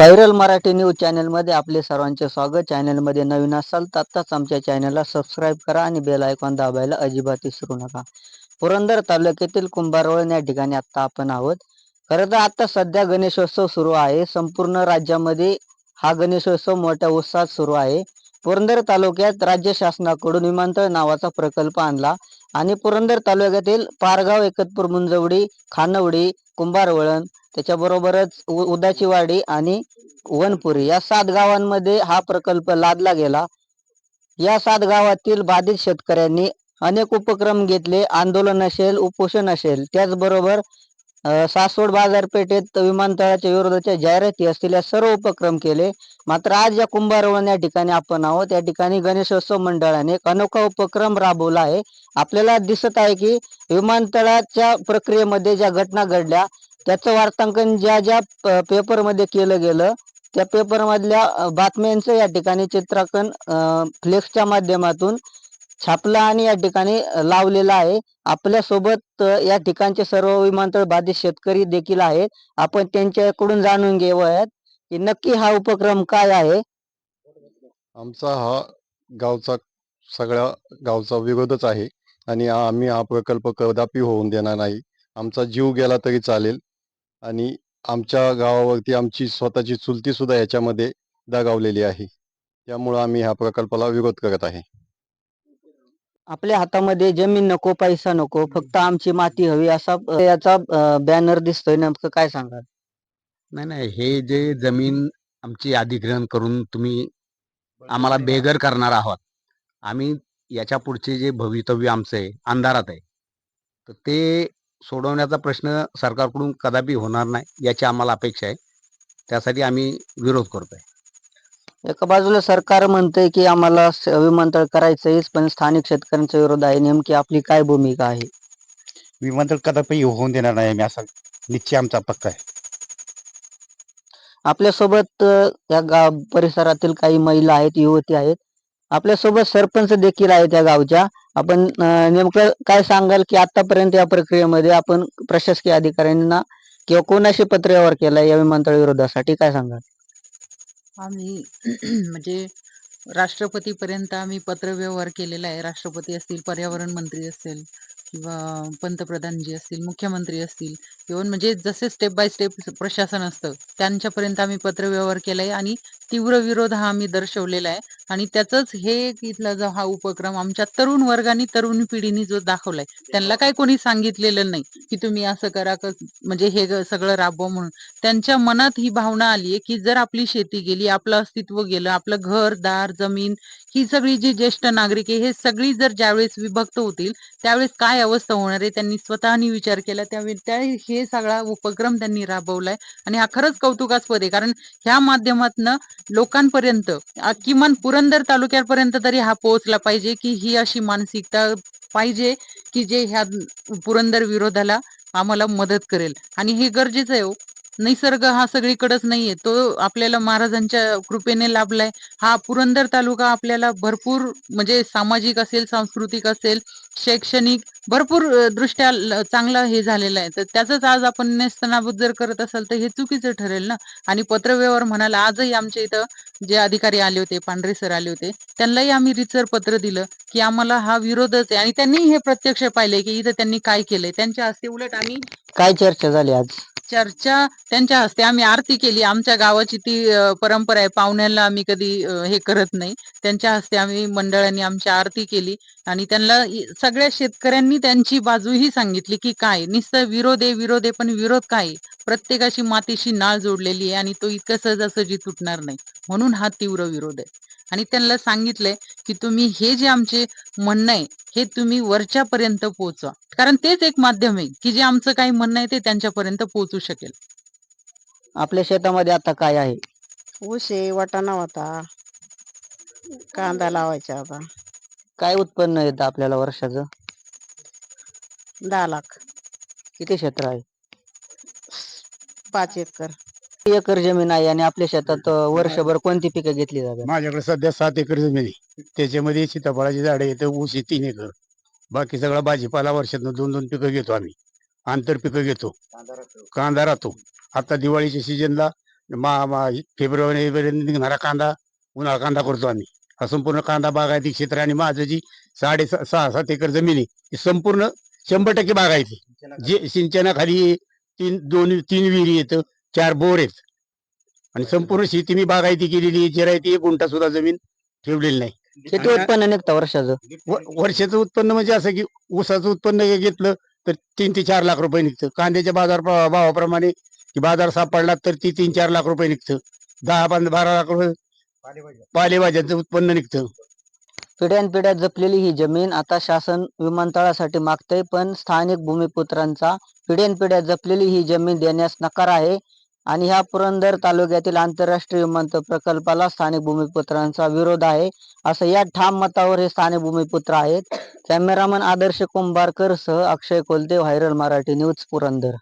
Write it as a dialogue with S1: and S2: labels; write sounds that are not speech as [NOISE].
S1: Viral Marathi news चॅनलमध्ये आपले सर्वांचे स्वागत. चॅनलमध्ये नवीन असाल तर आत्ताच आमच्या चॅनलला सबस्क्राईब करा आणि बेल आयकॉन दाबायला अजिबात विसरू नका. पुरंदर तालुक्यातील कुंभारवळण या ठिकाणी आत्ता आपण आहोत. खरं तर आत्ता सध्या गणेशोत्सव सुरू आहे. संपूर्ण राज्यामध्ये हा गणेशोत्सव मोठ्या उत्साहात सुरू आहे. पुरंदर तालुक्यात राज्य शासनाकडून विमानतळ नावाचा प्रकल्प आणला आणि पुरंदर तालुक्यातील पारगाव एकतपूर मुंजवडी खानवडी कुंभारवळण त्याच्याबरोबरच उ- उदाचीवाडी आणि वनपुरी या सात गावांमध्ये हा प्रकल्प लादला गेला. या सात गावातील बाधित शेतकऱ्यांनी अनेक उपक्रम घेतले. आंदोलन असेल उपोषण असेल त्याचबरोबर सासवड बाजारपेठेत विमानतळाच्या विरोधाच्या जाहिराती असतील या सर्व उपक्रम केले. मात्र आज या कुंभारवण या ठिकाणी आपण आहोत. या ठिकाणी गणेशोत्सव मंडळाने एक अनोखा उपक्रम राबवला आहे. आपल्याला दिसत आहे की विमानतळाच्या प्रक्रियेमध्ये ज्या घटना घडल्या त्याचं वार्तांकन ज्या ज्या पेपरमध्ये केलं गेलं त्या पेपरमधल्या बातम्यांचं या ठिकाणी चित्रांकन फ्लेक्सच्या माध्यमातून छापला आणि या ठिकाणी लावलेला आहे. आपल्यासोबत या ठिकाणचे सर्व विमानतळ बाधित शेतकरी देखील आहेत. आपण त्यांच्याकडून जाणून घेऊयात की नक्की हा उपक्रम काय आहे.
S2: आमचा हा गावचा सगळ्या गावचा विरोधच आहे आणि आम्ही हा प्रकल्प कदापि होऊन देणार नाही. आमचा जीव गेला तरी चालेल आणि आमच्या गावावरती आमची स्वतःची चुलती सुद्धा याच्यामध्ये दगावलेली आहे. त्यामुळं आम्ही ह्या प्रकल्पाला विरोध करत आहे.
S1: आपल्या हातामध्ये जमीन नको पैसा नको फक्त आमची माती हवी असा अ, याचा बॅनर दिसतोय नेमकं काय सांगाल?
S3: नाही नाही हे जे जमीन आमची अधिग्रहण करून तुम्ही आम्हाला बेघर करणार आहात आम्ही याच्या पुढचे जे भवितव्य आमचं आहे अंधारात आहे तर ते सोडवण्याचा प्रश्न सरकारकडून कदापि होणार नाही याची आम्हाला अपेक्षा आहे. त्यासाठी आम्ही विरोध करतोय.
S1: एका बाजूला सरकार म्हणतंय की आम्हाला विमानतळ करायचंय पण स्थानिक शेतकऱ्यांचा विरोध आहे. नेमकी आपली काय भूमिका आहे?
S4: विमानतळ कदापि होऊन देणार नाही आम्ही असा निश्चय आमचा पक्का आहे.
S1: आपल्यासोबत या गाव परिसरातील काही महिला आहेत युवती आहेत. आपल्यासोबत सरपंच देखील आहेत या गावच्या. आपण नेमकं काय सांगाल की आतापर्यंत या प्रक्रियेमध्ये आपण प्रशासकीय अधिकाऱ्यांना किंवा कोणाशी पत्रव्यवहार केलाय या विमानतळ विरोधासाठी? काय सांगाल?
S5: आम्ही [CLEARS THROAT] म्हणजे राष्ट्रपतीपर्यंत आम्ही पत्रव्यवहार केलेला आहे. राष्ट्रपती असतील पर्यावरण मंत्री असेल किंवा पंतप्रधान जे असतील मुख्यमंत्री असतील इव्हन म्हणजे जसे स्टेप बाय स्टेप प्रशासन असतं त्यांच्यापर्यंत आम्ही पत्रव्यवहार केला आहे आणि तीव्र विरोध हा आम्ही दर्शवलेला आहे. आणि त्याचंच हे इथला जो हा उपक्रम आमच्या तरुण वर्गाने तरुण पिढीने जो दाखवलाय त्यांना काय कोणी सांगितलेलं नाही की तुम्ही असं करा म्हणजे हे सगळं राबवा म्हणून. त्यांच्या मनात ही भावना आली आहे की जर आपली शेती गेली आपलं अस्तित्व गेलं आपलं घर दार जमीन ही सगळी जी ज्येष्ठ नागरिक आहे हे सगळी जर ज्यावेळेस विभक्त होतील त्यावेळेस काय अवस्था होणार आहे त्यांनी स्वतःनी विचार केला त्यावेळी त्या हे सगळा उपक्रम त्यांनी राबवलाय आणि हा खरंच कौतुकास्पद आहे कारण ह्या माध्यमातनं लोकांपर्यंत किमान पुरंदर तालुक्यापर्यंत तरी हा पोहोचला पाहिजे की ही अशी मानसिकता पाहिजे की जे ह्या पुरंदर विरोधाला आम्हाला मदत करेल आणि हे गरजेचं आहे हो. निसर्ग हा सगळीकडेच नाहीये. तो आपल्याला महाराजांच्या कृपेने लाभलाय. हा पुरंदर तालुका आपल्याला भरपूर म्हणजे सामाजिक असेल सांस्कृतिक असेल शैक्षणिक भरपूर दृष्ट्या चांगला हे झालेला आहे. तर त्याच आज आपण नेस्तनाबूत जर करत असाल तर हे चुकीचं ठरेल ना? आणि पत्रव्यवहार म्हणाला आजही आमच्या इथं जे अधिकारी आले होते पांढरे सर आले होते त्यांनाही आम्ही रितसर पत्र दिलं की आम्हाला हा विरोधच आहे. आणि त्यांनी हे प्रत्यक्ष पाहिले की इथं त्यांनी काय केलंय. त्यांच्या हस्ते उलट आम्ही
S1: काय चर्चा झाली आज?
S5: चर्चा त्यांच्या हस्ते आम्ही आरती केली. आमच्या गावाची ती परंपरा आहे. पाहुण्यांना आम्ही कधी हे करत नाही. त्यांच्या हस्ते आम्ही मंडळांनी आमची आरती केली. आणि त्यांना सगळ्या शेतकऱ्यांनी त्यांची बाजूही सांगितली की काय? नुसतं विरोध आहे विरोध आहे पण विरोध काय? प्रत्येकाशी मातीशी नाळ जोडलेली आहे आणि तो इतकं सहजासहजी तुटणार नाही. म्हणून हा तीव्र विरोध आहे. आणि त्यांना सांगितलंय की तुम्ही हे जे आमचे म्हणणं आहे हे तुम्ही वरच्यापर्यंत पोहोचवा. कारण तेच एक माध्यम आहे की जे आमचं काही म्हणणं आहे ते त्यांच्यापर्यंत पोहोचू शकेल.
S1: आपल्या शेतामध्ये आता काय आहे?
S6: ऊस आहे वाटाणा होता. कांदा लावायचा होता
S1: काय उत्पन्न येतं आपल्याला वर्षाचं?
S6: दहा लाख.
S1: किती क्षेत्र आहे?
S6: पाच एकर.
S1: एकर जमीन आहे आणि आपल्या शेतात वर्षभर कोणती पिकं घेतली जातात?
S4: माझ्याकडे सध्या सात एकर जमीन आहे. त्याच्यामध्ये सीताफळाची झाडे येतं ऊस आहे तीन एकर. बाकी सगळा भाजीपाला वर्षातनं दोन दोन पिकं घेतो आम्ही. आंतर पिकं घेतो. कांदा राहतो. आता दिवाळीच्या सीजनला मा मा फेब्रुवारी पर्यंत निघणारा कांदा उन्हाळा कांदा करतो आम्ही. हा संपूर्ण कांदा बागायती क्षेत्र आणि माझं जी साडे सहा सात एकर जमीन आहे ती संपूर्ण शंभर टक्के बागायती. जे सिंचनाखाली तीन दोन तीन विहिरी येत चार बोर आहेत. आणि संपूर्ण शेती मी बागायती केलेली आहे जिरायती एक गुंठा सुद्धा जमीन ठेवलेली नाही.
S1: किती उत्पन्न निघतं वर्षाचं.
S4: व- वर्षाचं उत्पन्न म्हणजे असं की ऊसाचं उत्पन्न घेतलं तर तीन ते चार लाख रुपये निघतं. कांद्याच्या बाजार भावा- भावाप्रमाणे की बाजार सापडला तर ती तीन चार लाख रुपये निघतं. दहा पंधरा बारा लाख रुपये पालेभाज्यांचं उत्पन्न निघतं.
S1: पिढ्यानपिढ्या जपलेली ही जमीन आता शासन विमानतळासाठी मागतंय पण स्थानिक भूमिपुत्रांचा पिढ्यानपिढ्या जपलेली ही जमीन देण्यास नकार आहे. आणि ह्या पुरंदर तालुक्यातील आंतरराष्ट्रीय विमानतळ प्रकल्पाला स्थानिक भूमिपुत्रांचा विरोध आहे. असं या ठाम मतावर हे स्थानिक भूमिपुत्र आहेत. कॅमेरामन आदर्श कुंभारकर सह अक्षय कोलते व्हायरल मराठी न्यूज पुरंदर.